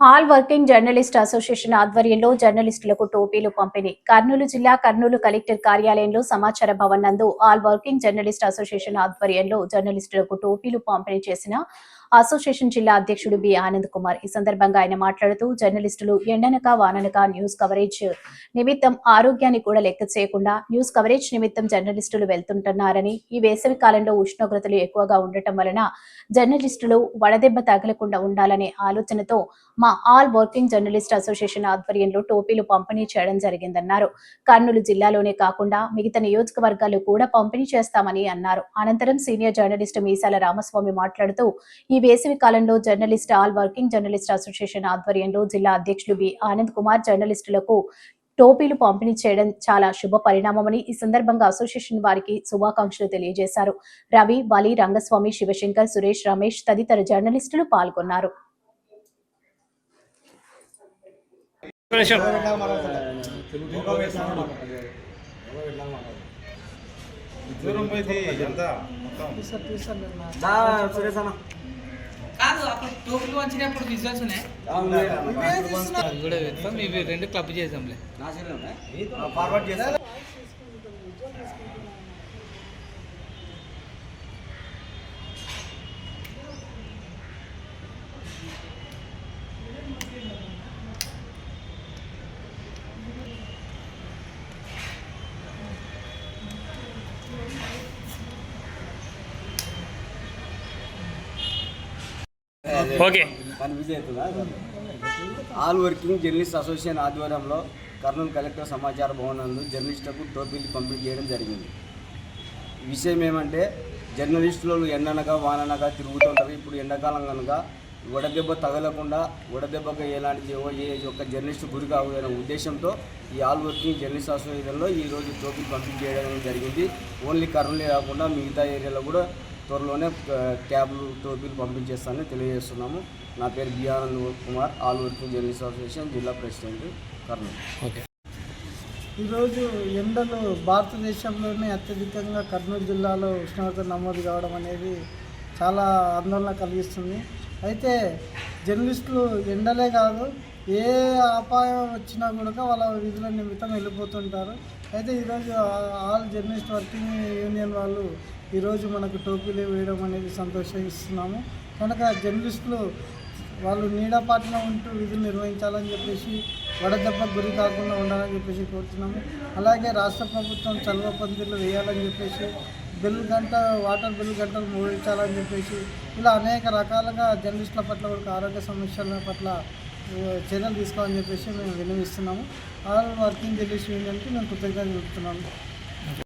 All working journalist association ఆధ్వర్యంలో జర్నలిస్టులకు టోపీలు పంపిణీ. కర్నూలు జిల్లా కర్నూలు కలెక్టర్ కార్యాలయంలో సమాచార భవన్ నందు ఆల్ వర్కింగ్ జర్నలిస్ట్ అసోసియేషన్ ఆధ్వర్యంలో జర్నలిస్టులకు టోపీలు పంపిణీ చేసిన అసోసియేషన్ జిల్లా అధ్యక్షుడు బి ఆనంద్ కుమార్. ఈ సందర్భంగా ఆయన మాట్లాడుతూ జర్నలిస్టులు ఎండనక వాననక న్యూస్ కవరేజ్ నిమిత్తం ఆరోగ్యాన్ని కూడా లెక్క చేయకుండా న్యూస్ కవరేజ్ నిమిత్తం జర్నలిస్టులు వెళ్తుంటున్నారని ఈ వేసవి కాలంలో ఉష్ణోగ్రతలు ఎక్కువగా ఉండటం వలన జర్నలిస్టులు వడదెబ్బ తగలకుండా ఉండాలనే ఆలోచనతో మా ఆల్ వర్కింగ్ జర్నలిస్ట్ అసోసియేషన్ ఆధ్వర్యంలో టోపీలు పంపిణీ చేయడం జరిగిందన్నారు. కర్నూలు జిల్లాలోనే కాకుండా మిగతా నియోజకవర్గాలు కూడా పంపిణీ చేస్తామని అన్నారు. అనంతరం సీనియర్ జర్నలిస్ట్ మీసాల రామస్వామి మాట్లాడుతూ ఈ వేసవి కాలంలో journalist all working journalist association ఆధ్వర్యంలో జిల్లా అధ్యక్షులు బి ఆనంద్ కుమార్ జర్నలిస్టులకు టోపీలు పంపిణీ చేయడం చాలా శుభ పరిణామమని ఈ సందర్భంగా అసోసియేషన్ వారికి శుభాకాంక్షలు తెలియజేశారు. రవి బలి రంగస్వామి శివశంకర్ సురేష్ రమేష్ తదితర జర్నలిస్టులు పాల్గొన్నారు. దూరం పోయింది ఎంత మొత్తం. కాదు అప్పుడు టోపులు వచ్చినప్పుడు విజువల్స్ ఉన్నాయి. కూడా ఇవి రెండు క్లబ్ చేసాంలే ఫార్వర్డ్ చేస్తా. Okay. All working journalist association Kurnool collector collector సమాచార భవన్ నందు జర్నలిస్టులకు టోపీలు పంపిణీ చేయడం జరిగింది. విషయం ఏమంటే జర్నలిస్టులు ఎండనగా వాననగా తిరుగుతుంటారు. ఇప్పుడు ఎండాకాలం కనుక వడదెబ్బ తగలకుండా వడదెబ్బకు ఎలాంటి ఏ ఒక్క జర్నలిస్ట్ గురి కావదనే ఉద్దేశంతో ఈ ఆల్ వర్కింగ్ జర్నలిస్ట్ అసోసియేషన్లో ఈరోజు టోపీలు పంపిణీ చేయడం జరిగింది. ఓన్లీ కర్నూలే కాకుండా మిగతా ఏరియాలో కూడా త్వరలోనే క్యాబ్లు టోపీలు పంపించేస్తానని తెలియజేస్తున్నాము. నా పేరు B. Anand Kumar all working journalist association జిల్లా ప్రెసిడెంట్ కర్నూలు. ఓకే. ఈరోజు ఎండలు భారతదేశంలోనే అత్యధికంగా కర్నూలు జిల్లాలో ఉష్ణోగ్రత నమోదు కావడం అనేది చాలా ఆందోళన కలిగిస్తుంది. అయితే జర్నలిస్టులు ఎండలే కాదు ఏ అపాయం వచ్చినా కూడా వాళ్ళ విధుల నిమిత్తం వెళ్ళిపోతుంటారు. అయితే ఈరోజు ఆల్ జర్నలిస్ట్ వర్కింగ్ యూనియన్ వాళ్ళు ఈరోజు మనకు టోపీలు వేయడం అనేది సంతోషిస్తున్నాము. కనుక జర్నలిస్టులు వాళ్ళు నీడపాటిలో ఉంటూ విధులు నిర్వహించాలని చెప్పేసి వడదెబ్బకు గురి కాకుండా ఉండాలని చెప్పేసి కోరుతున్నాము. అలాగే రాష్ట్ర ప్రభుత్వం చలవ పందిర్లు వేయాలని చెప్పేసి బిల్ గంట వాటర్ బిల్ గంటలు మూడించాలని చెప్పేసి ఇలా అనేక రకాలుగా జర్నలిస్టుల పట్ల కూడా ఆరోగ్య సమస్యల పట్ల చర్యలు తీసుకోవాలని చెప్పేసి మేము విన్నవిస్తున్నాము. ఆల్ వర్కింగ్ జర్నలిస్ట్ ఏంటంటే మేము కృతజ్ఞతలు చెప్తున్నాము